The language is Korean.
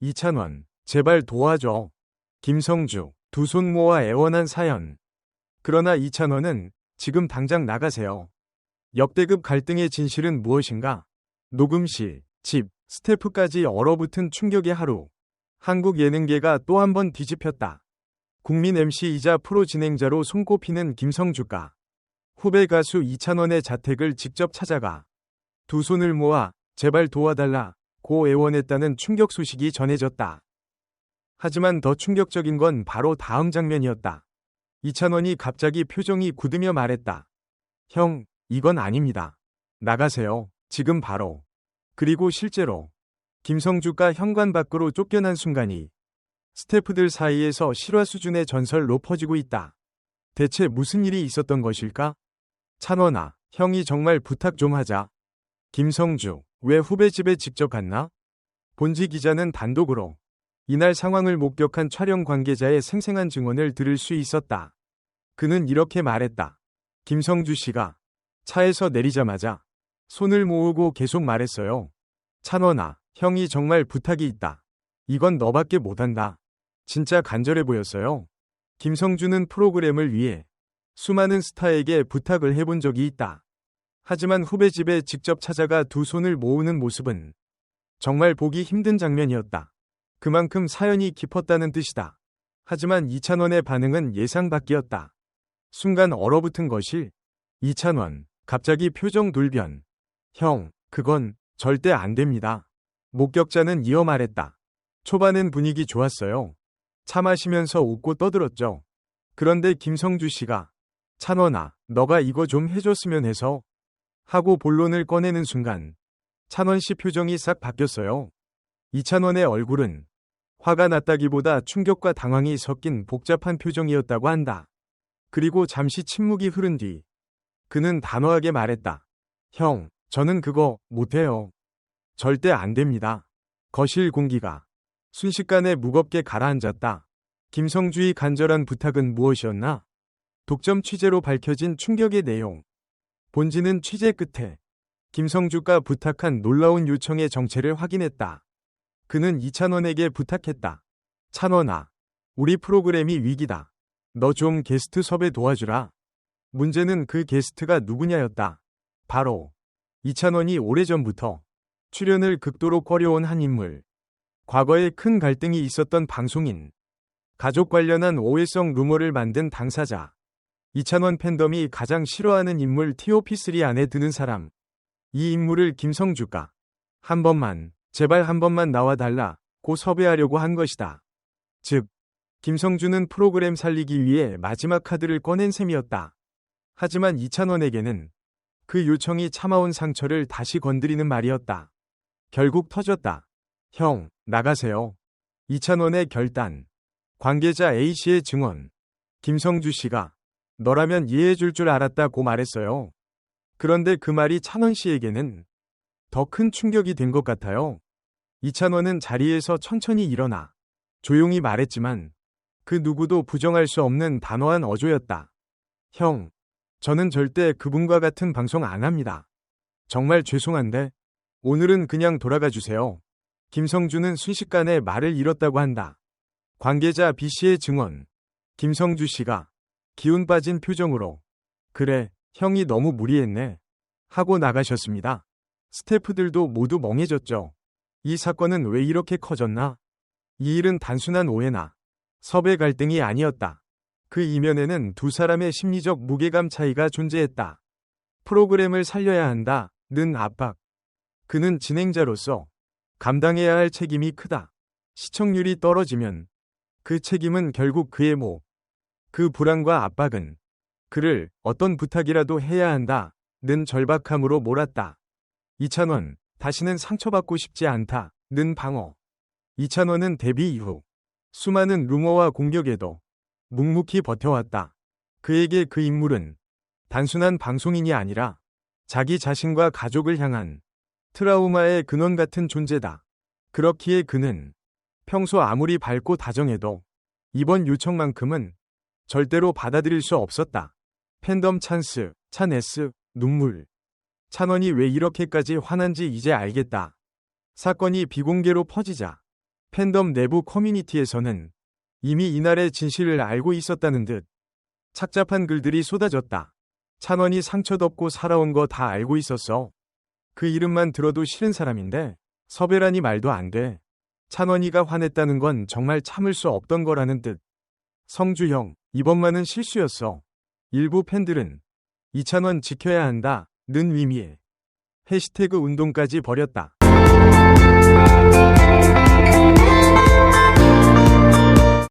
이찬원, 제발 도와줘. 김성주, 두 손 모아 애원한 사연. 그러나 이찬원은 지금 당장 나가세요. 역대급 갈등의 진실은 무엇인가? 녹음실, 집, 스태프까지 얼어붙은 충격의 하루. 한국 예능계가 또 한 번 뒤집혔다. 국민 MC이자 프로 진행자로 손꼽히는 김성주가 후배 가수 이찬원의 자택을 직접 찾아가 두 손을 모아 제발 도와달라 고 애원했다는 충격 소식이 전해졌다. 하지만 더 충격적인 건 바로 다음 장면이었다. 이찬원이 갑자기 표정이 굳으며 말했다. 형, 이건 아닙니다. 나가세요. 지금 바로. 그리고 실제로 김성주가 현관 밖으로 쫓겨난 순간이 스태프들 사이에서 실화 수준의 전설로 퍼지고 있다. 대체 무슨 일이 있었던 것일까? 찬원아, 형이 정말 부탁 좀 하자. 김성주, 왜 후배 집에 직접 갔나? 본지 기자는 단독으로 이날 상황을 목격한 촬영 관계자의 생생한 증언을 들을 수 있었다. 그는 이렇게 말했다. 김성주 씨가 차에서 내리자마자 손을 모으고 계속 말했어요. 찬원아, 형이 정말 부탁이 있다. 이건 너밖에 못한다. 진짜 간절해 보였어요. 김성주는 프로그램을 위해 수많은 스타에게 부탁을 해본 적이 있다. 하지만 후배 집에 직접 찾아가 두 손을 모으는 모습은 정말 보기 힘든 장면이었다. 그만큼 사연이 깊었다는 뜻이다. 하지만 이찬원의 반응은 예상 밖이었다. 순간 얼어붙은 것이 이찬원, 갑자기 표정 돌변. 형, 그건 절대 안 됩니다. 목격자는 이어 말했다. 초반엔 분위기 좋았어요. 차 마시면서 웃고 떠들었죠. 그런데 김성주 씨가 찬원아, 너가 이거 좀 해줬으면 해서 하고 본론을 꺼내는 순간 찬원 씨 표정이 싹 바뀌었어요. 이찬원의 얼굴은 화가 났다기보다 충격과 당황이 섞인 복잡한 표정이었다고 한다. 그리고 잠시 침묵이 흐른 뒤 그는 단호하게 말했다. 형, 저는 그거 못해요. 절대 안 됩니다. 거실 공기가 순식간에 무겁게 가라앉았다. 김성주의 간절한 부탁은 무엇이었나? 독점 취재로 밝혀진 충격의 내용. 본지는 취재 끝에 김성주가 부탁한 놀라운 요청의 정체를 확인했다. 그는 이찬원에게 부탁했다. 찬원아, 우리 프로그램이 위기다. 너 좀 게스트 섭외 도와주라. 문제는 그 게스트가 누구냐였다. 바로 이찬원이 오래전부터 출연을 극도로 꺼려온 한 인물. 과거에 큰 갈등이 있었던 방송인. 가족 관련한 오해성 루머를 만든 당사자. 이찬원 팬덤이 가장 싫어하는 인물 TOP3 안에 드는 사람. 이 인물을 김성주가 한 번만, 제발 한 번만 나와달라 고 섭외하려고 한 것이다. 즉, 김성주는 프로그램 살리기 위해 마지막 카드를 꺼낸 셈이었다. 하지만 이찬원에게는 그 요청이 참아온 상처를 다시 건드리는 말이었다. 결국 터졌다. 형, 나가세요. 이찬원의 결단. 관계자 A씨의 증언. 김성주 씨가 너라면 이해해줄 줄 알았다고 말했어요. 그런데 그 말이 찬원 씨에게는 더 큰 충격이 된 것 같아요. 이찬원은 자리에서 천천히 일어나 조용히 말했지만 그 누구도 부정할 수 없는 단호한 어조였다. 형, 저는 절대 그분과 같은 방송 안 합니다. 정말 죄송한데 오늘은 그냥 돌아가 주세요. 김성주는 순식간에 말을 잃었다고 한다. 관계자 B씨의 증언. 김성주 씨가 기운 빠진 표정으로 그래, 형이 너무 무리했네. 하고 나가셨습니다. 스태프들도 모두 멍해졌죠. 이 사건은 왜 이렇게 커졌나? 이 일은 단순한 오해나 섭외 갈등이 아니었다. 그 이면에는 두 사람의 심리적 무게감 차이가 존재했다. 프로그램을 살려야 한다. 는 압박. 그는 진행자로서 감당해야 할 책임이 크다. 시청률이 떨어지면 그 책임은 결국 그의 목. 그 불안과 압박은 그를 어떤 부탁이라도 해야 한다. 는 절박함으로 몰았다. 이찬원, 다시는 상처받고 싶지 않다. 는 방어. 이찬원은 데뷔 이후 수많은 루머와 공격에도 묵묵히 버텨왔다. 그에게 그 인물은 단순한 방송인이 아니라 자기 자신과 가족을 향한 트라우마의 근원 같은 존재다. 그렇기에 그는 평소 아무리 밝고 다정해도 이번 요청만큼은 절대로 받아들일 수 없었다. 팬덤 찬스, 찬 S, 눈물. 찬원이 왜 이렇게까지 화난지 이제 알겠다. 사건이 비공개로 퍼지자 팬덤 내부 커뮤니티에서는 이미 이날의 진실을 알고 있었다는 듯 착잡한 글들이 쏟아졌다. 찬원이 상처 덮고 살아온 거 다 알고 있었어. 그 이름만 들어도 싫은 사람인데 섭외라니 말도 안 돼. 찬원이가 화냈다는 건 정말 참을 수 없던 거라는 듯. 성주형, 이번만은 실수였어. 일부 팬들은 이찬원 지켜야 한다. 는 의미의 해시태그 운동까지 벌였다.